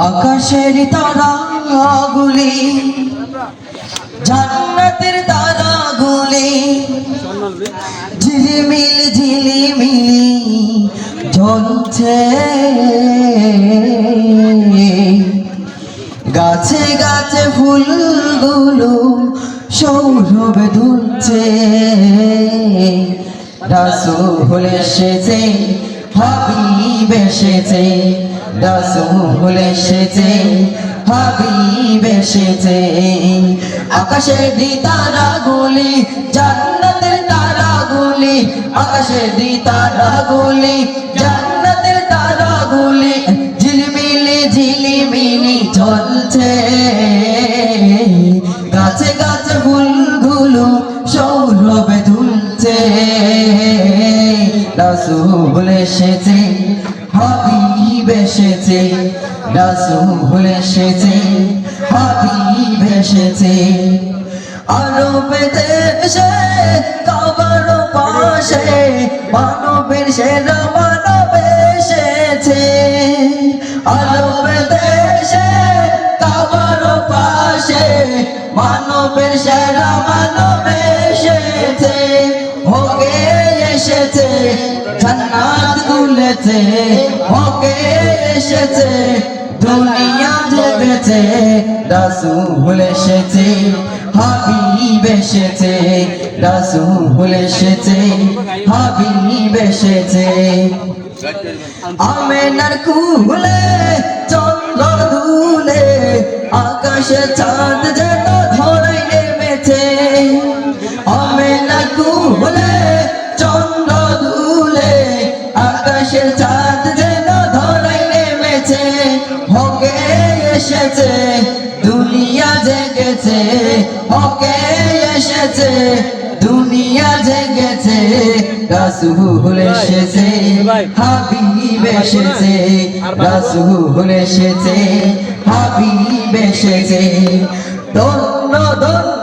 আকাশের তারাগুলি, জান্নাতের তারাগুলি, ঝিলিমিল, ঝিলিমিলি জ্বলছে গাছে গাছে ফুলগুলো সৌরভে দুলছে রাসূল এসেছে হাবিব এসেছে। রাসূল এসেছে, হাবিব এসেছে। আকাশের দি তারাগুলি জান্নাতের তারাগুলি আকাশের দি তারাগুলি জান্নাতের তারাগুলি, ঝিলমিলি ঝিলিমিলি চলছে। গাছে গাছে ফুলগুলো সৌরভে দুলছে রাসূল এসেছে, হাবিব এসেছে, রাসূল এসেছে, হাবিব এসেছে। আরবে দেশে, কাবার পাশে, মানবের সেরা মানব এসেছে। আরবে দেশে, কাবার পাশে, মানবের সেরা মানব এসেছে। হোগে এসেছে, জান্নাত তুলেছে হোগে এসেছে, দুনিয়া জেগেছে, রাসূল এসেছে, হাবিব এসেছে, রাসূল এসেছে, হাবিব এসেছে। আমেনার কুলে চন্দ্র দুলে আকাশে চাঁদ যেন ধরে এসেছে দুনিয়া জেগেছে হকে এসেছে দুনিয়া জেগেছে রাসুল এসেছে হাবিব এসেছে রাসুল এসেছে হাবিব এসেছে ধন্য ধন্য।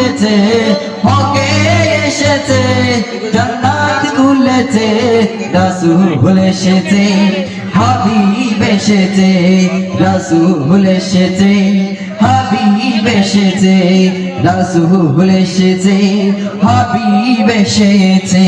খুলেছে, হকে এসেছে, জান্নাত খুলেছে, রাসূল এসেছে, হাবিব এসেছে, রাসূল এসেছে, হাবিব এসেছে, রাসূল এসেছে, হাবিব এসেছে।